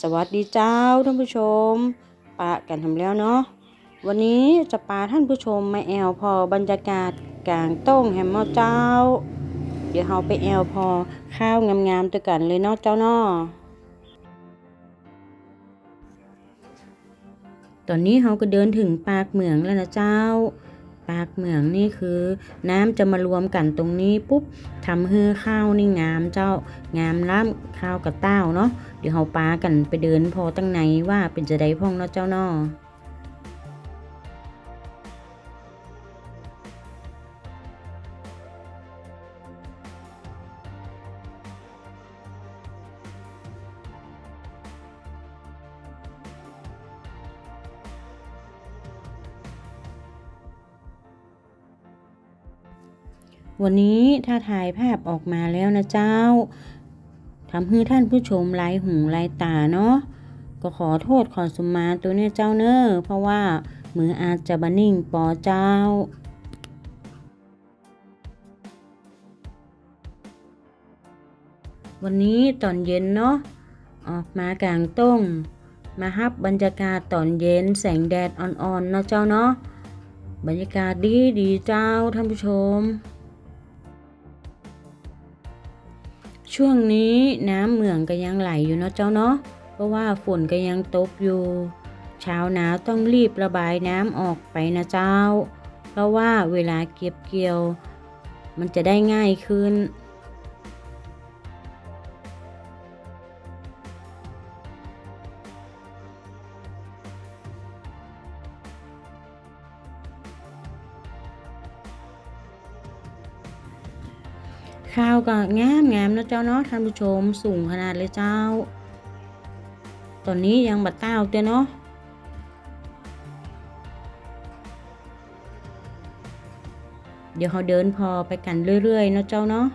สวัสดีเจ้าท่านผู้ชมปะกันทำแล้วเนาะวันนี้จะพาท่านผู้ชมมาแอลพอบรรยากาศกลางโต้งแฮมเมอเจ้า เดี๋ยวเราไปแอลพอข้าวงามๆตัวกันเลยเนาะเจ้าเนาะตอนนี้เราก็เดินถึงปากเหมืองแล้วนะเจ้า ปากเหมืองนี่คือ น้ำจะมารวมกันตรงนี้ปุ๊บทำให้ข้าวนี่งามเจ้างามล้ำข้าวกับเต้าเนาะเดี๋ยวเฮาปากันไปเดินพอตั้งไหนว่าเป็นจะได้พ่องเนาะเจ้าเนาะ วันนี้ถ้าถ่ายภาพออกมาแล้วนะเจ้าทำให้ท่านผู้ชมไลายหูไลายตาเนาะก็ขอโทษขอสมมาตัวเนี้ยเจ้าเนอ้อเพราะว่ามืออาจจะบันนิ่งปอเจ้าวันนี้ตอนเย็นเนาะออกมากลางต้งมาฮับบรรยากาศตอนเย็นแสงแดดอ่อนๆเนาะเจ้าเนาะบรรยากาศดีดีเจ้าท่านผู้ชม ช่วงนี้น้ำเหมืองก็ยังไหลอยู่เนาะเจ้าเนาะ เพราะว่าฝนก็ยังตกอยู่ ชาวนาต้องรีบระบายน้ำออกไปนะเจ้า เพราะว่าเวลาเก็บเกี่ยว มันจะได้ง่ายขึ้น ข้าวก็งามงามนะเจ้าเนาะท่านผู้ชมสูงขนาดเลยเจ้า ตอนนี้ยังบัดเต้าเจ้าเนาะเดี๋ยวเขาเดินพอไปกันเรื่อยๆนะเจ้าเนาะ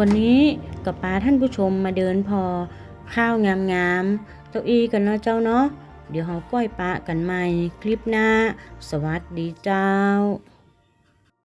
วันนี้กับป้าท่านผู้ชมมาเดินพอ ข้าวงามๆเจ้าอีกันเนาะเจ้าเนาะเดี๋ยวเราก้อยปะกันใหม่คลิปหน้า สวัสดีเจ้า